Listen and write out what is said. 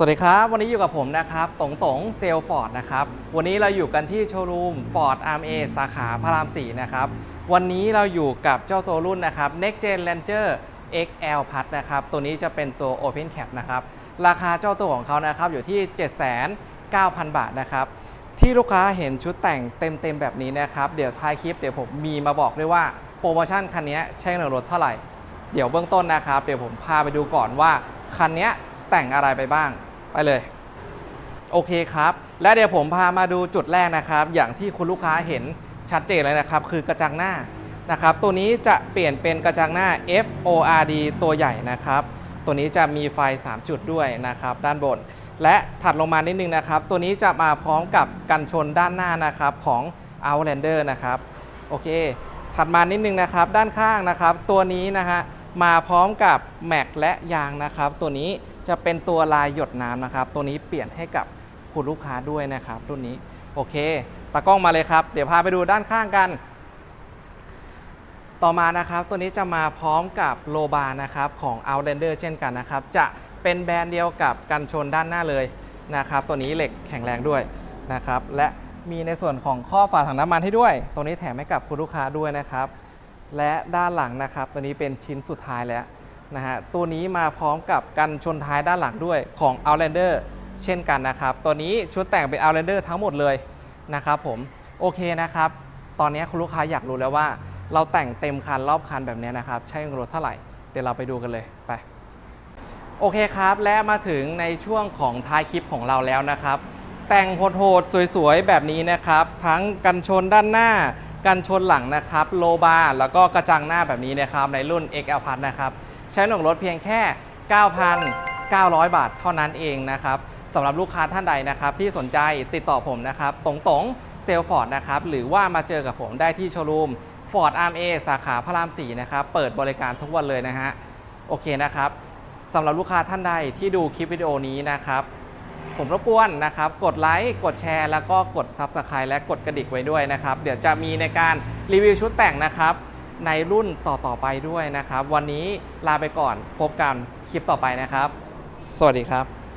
สวัสดีครับ วันนี้อยู่กับผมนะครับตงตงเซลฟอร์ดนะครับ วันนี้เราอยู่กันที่โชว์รูม Ford RMA สาขาพระราม 4 นะครับ วันนี้เราอยู่กับเจ้าตัวรุ่นนะครับ Next Gen Ranger XL Plus นะครับ ตัวนี้จะเป็นตัว Open Cap นะครับ ราคาเจ้าตัวของเขานะครับอยู่ที่ 7,900 บาทนะครับ ที่ลูกค้าเห็นชุดแต่งเต็มๆแบบนี้นะครับ เดี๋ยวท้ายคลิปเดี๋ยวผมมีมาบอกด้วยว่าโปรโมชั่นคันนี้ใช้เงินรถเท่าไหร่ เดี๋ยวเบื้องต้นนะครับ เดี๋ยวผมพาไปดูก่อนว่าคันนี้แต่งอะไรไปบ้าง ไปเลย โอเคครับ และเดี๋ยวผมพามาดูจุดแรกนะครับ อย่างที่คุณลูกค้าเห็นชัดเจนเลยนะครับ คือกระจังหน้านะครับ ตัวนี้จะเปลี่ยนเป็นกระจังหน้า FORD ตัวใหญ่นะครับ ตัวนี้จะมีไฟ 3 จุดด้วยนะครับ ด้านบน และถัดลงมานิดนึงนะครับ ตัวนี้จะมาพร้อมกับกันชนด้านหน้านะครับของ Outlander นะครับโอเค ถัดมานิดนึงนะครับ ด้านข้างนะครับ ตัวนี้นะฮะมาพร้อมกับแม็กและยางนะครับ ตัวนี้ จะเป็นตัวลายหยดน้ำนะครับ ตัวนี้เปลี่ยนให้กับคุณลูกค้าด้วยนะครับรุ่นนี้โอเคตากล้องมาเลยครับ เดี๋ยวพาไปดูด้านข้างกัน ต่อมานะครับ ตัวนี้จะมาพร้อมกับโลบานะครับของ Outlander เช่นกันนะครับ จะเป็นแบรนด์เดียวกับกันชนด้านหน้าเลยนะครับ ตัวนี้เหล็กแข็งแรงด้วยนะครับ และมีในส่วนของข้อฝาถังน้ำมันให้ด้วย ตัวนี้แถมให้กับคุณลูกค้าด้วยนะครับ และด้านหลังนะครับ ตัวนี้เป็นชิ้นสุดท้ายแล้ว นะฮะตัวนี้มาพร้อมกับกันชนท้ายด้านหลังด้วยของ Outlander เช่นกันนะครับ ตัวนี้ชุดแต่งเป็น Outlander ทั้งหมดเลยนะครับผมโอเคนะครับ ตอนนี้คุณลูกค้าอยากรู้แล้วว่า เราแต่งเต็มคันรอบคันแบบนี้นะครับ ใช้เงินรถเท่าไหร่ เดี๋ยวเราไปดูกันเลยไปโอเคครับ และมาถึงในช่วงของท้ายคลิปของเราแล้วนะครับ แต่งโหดๆสวยๆ แบบนี้นะครับ ทั้งกันชนด้านหน้า กันชนหลังนะครับ โลบาร์แล้วก็กระจังหน้าแบบนี้นะครับ ในรุ่น XL Plus นะครับ ใช้หน่วงรถเพียงแค่ 9,900 บาทเท่านั้นเองนะครับสำหรับลูกค้าท่านใดนะครับ ที่สนใจติดต่อผมนะครับ ตรงๆเซลฟอร์ดนะครับหรือว่ามาเจอกับผมได้ที่โชว์รูม Ford RMA สาขาพระราม 4 นะครับ เปิดบริการทุกวันเลยนะฮะ โอเคนะครับสำหรับลูกค้าท่านใดที่ดูคลิปวิดีโอนี้นะครับ ผมรบกวนนะครับ กดไลค์กดแชร์ แล้วก็กด Subscribe และกดกระดิ่งไว้ด้วยนะครับ เดี๋ยวจะมีในการรีวิวชุดแต่งนะครับ ในรุ่นต่อๆไปด้วยนะครับ วันนี้ลาไปก่อนพบกันคลิปต่อไปนะครับ สวัสดีครับ